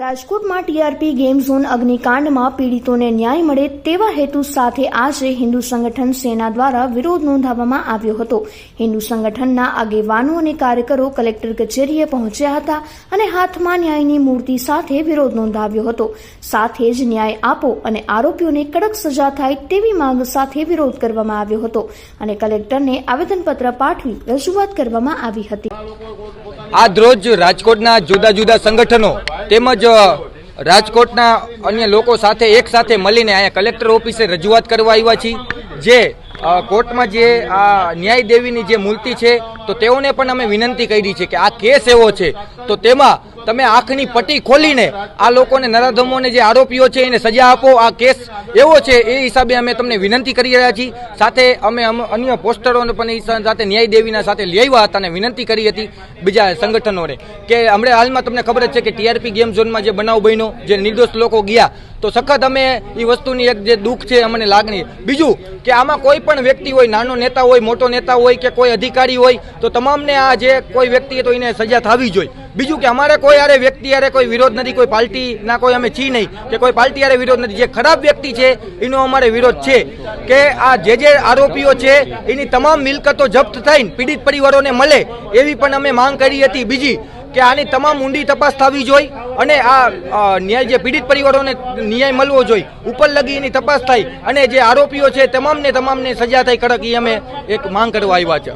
રાજકોટમાં TRP game zone અગ્નિકાંડમાં પીડિતોને ન્યાય મળે તેવા હેતુ સાથે આજે હિન્દુ સંગઠન સેના દ્વારા વિરોધ નોંધાવવામાં આવ્યો હતો. હિન્દુ સંગઠનના આગેવાનો અને કાર્યકરો કલેક્ટર કચેરીએ પહોંચ્યા હતા અને હાથમાં ન્યાયની મૂર્તિ સાથે વિરોધ નોંધાવ્યો હતો. સાથે જ ન્યાય આપો અને આરોપીઓને કડક સજા થાય તેવી માંગ સાથે વિરોધ કરવામાં આવ્યો હતો અને કલેક્ટરને આવેદનપત્ર પાઠવી રજૂઆત કરવામાં આવી હતી. આજ રોજ રાજકોટના જુદા જુદા સંગઠનો તેમજ રાજકોટના અન્ય લોકો સાથે એક સાથે મળીને અહીંયા કલેક્ટર ઓફિસે રજૂઆત કરવા આવ્યા છીએ. જે કોર્ટમાં જે, આ, ન્યાય દેવીની જે મૂર્તિ છે, તો તેઓને પણ અમે વિનંતી કરી છે કે આ કેસ એવો છે, તો તેમાં તમે આંખની પટ્ટી ખોલીને આ લોકોને નરાધમોને જે આરોપીઓ છે એને સજા આપો, આ કેસ એવો છે, એ હિસાબે અમે તમને વિનંતી કરી રહ્યા છીએ. સાથે અમે અન્ય પોસ્ટરોને પણ એ સાથે ન્યાય દેવીના સાથે આવ્યા હતા અને વિનંતી કરી હતી બીજા સંગઠનોને. કે હમણાં હાલમાં તમને ખબર જ છે કે ટીઆરપી ગેમ ઝોનમાં જે બનાવ બન્યો, જે નિર્દોષ લોકો ગયા, તો સખત અમે એ વસ્તુની એક જે દુઃખ છે અમને લાગણી. બીજું કે આમાં કોઈ પણ વ્યક્તિ હોય, નાનો નેતા હોય, મોટો નેતા હોય કે કોઈ અધિકારી હોય, તો તમામને આ જે કોઈ વ્યક્તિ તો એને સજા થવી જોઈએ. બીજું કે અમારે કોઈ યારે વ્યક્તિ યારે કોઈ વિરોધ નથી, કોઈ પાર્ટીના કોઈ અમે છી નહીં. કે કોઈ પાર્ટી યારે વિરોધ નથી. જે ખરાબ વ્યક્તિ છે, એનો અમારે વિરોધ છે. કે આ જે જે આરોપીઓ છે, એની તમામ મિલકતો જપ્ત થઈને પીડિત પરિવારોને મળે એવી પણ અમે માંગ કરી હતી. બીજી કે આની તમામ ઊંડી તપાસ થવી જોઈએ અને આ ન્યાય જે પીડિત પરિવારોને ન્યાય મળવો જોઈએ ઉપર લગી એની તપાસ થાય અને જે આરોપીઓ છે, તમામને તમામને સજા થાય કડક એ અમે એક માંગ કરવા આવ્યા છે.